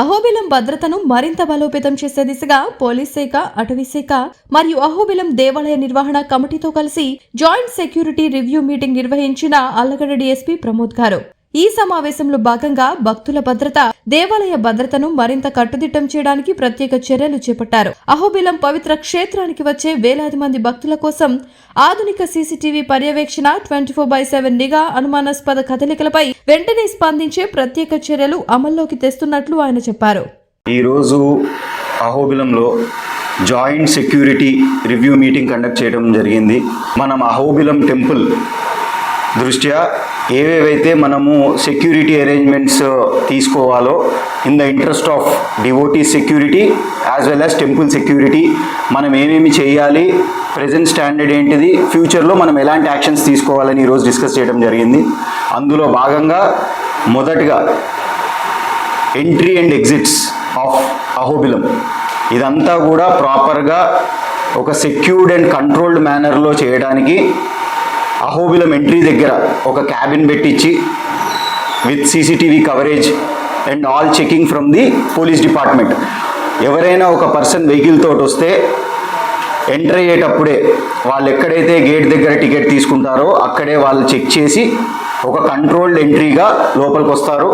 అహోబిలం భద్రతను మరింత బలోపేతం చేసే దిశగా పోలీస్ శాఖ అటవీ శాఖ మరియు అహోబిలం దేవాలయ నిర్వహణ కమిటీతో కలిసి జాయింట్ సెక్యూరిటీ రివ్యూ మీటింగ్ నిర్వహించిన అల్లగడ్డ డీఎస్పీ ప్రమోద్ గారు. ఈ సమావేశంలో భాగంగా భక్తుల భద్రత దేవాలయ భద్రతను మరింత కట్టుదిట్టం చేయడానికి ప్రత్యేక చర్యలు చేపట్టారు. అహోబిలం పవిత్ర క్షేత్రానికి వచ్చే వేలాది మంది భక్తుల కోసం ఆధునిక సీసీటీవీ పర్యవేక్షణ ట్వంటీ ఫోర్ బై సెవెన్ నిఘా అనుమానాస్పద కదలికలపై వెంటనే స్పందించే ప్రత్యేక చర్యలు అమల్లోకి తెస్తున్నట్లు ఆయన చెప్పారు. ఈరోజు అహోబిలంలో joint security review meeting conduct చేయడం జరిగింది. మనం అహోబిలం టెంపుల్ దృష్ట్యా ఏవేవైతే మనము సెక్యూరిటీ అరేంజ్మెంట్స్ తీసుకోవాలో in the interest of devotee security as well as temple security మనం ఏమేమి చేయాలి ప్రజెంట్ స్టాండర్డ్ ఏంటిది ఫ్యూచర్లో మనం ఎలాంటి యాక్షన్స్ తీసుకోవాలని ఈరోజు డిస్కస్ చేయడం జరిగింది. అందులో భాగంగా మొదటగా entry and exits of Ahobilam ఇదంతా కూడా ప్రాపర్గా ఒక సెక్యూర్డ్ అండ్ కంట్రోల్డ్ మేనర్లో చేయడానికి అహోబిలం ఎంట్రీ దగ్గర ఒక క్యాబిన్ పెట్టించి with CCTV coverage and all checking from the police department. ఎవరైనా ఒక పర్సన్ వెహికల్ తోటి వస్తే ఎంటర్ అయ్యేటప్పుడే వాళ్ళు ఎక్కడైతే గేట్ దగ్గర టికెట్ తీసుకుంటారో అక్కడే వాళ్ళు చెక్ చేసి ఒక కంట్రోల్డ్ ఎంట్రీగా లోపలికి వస్తారు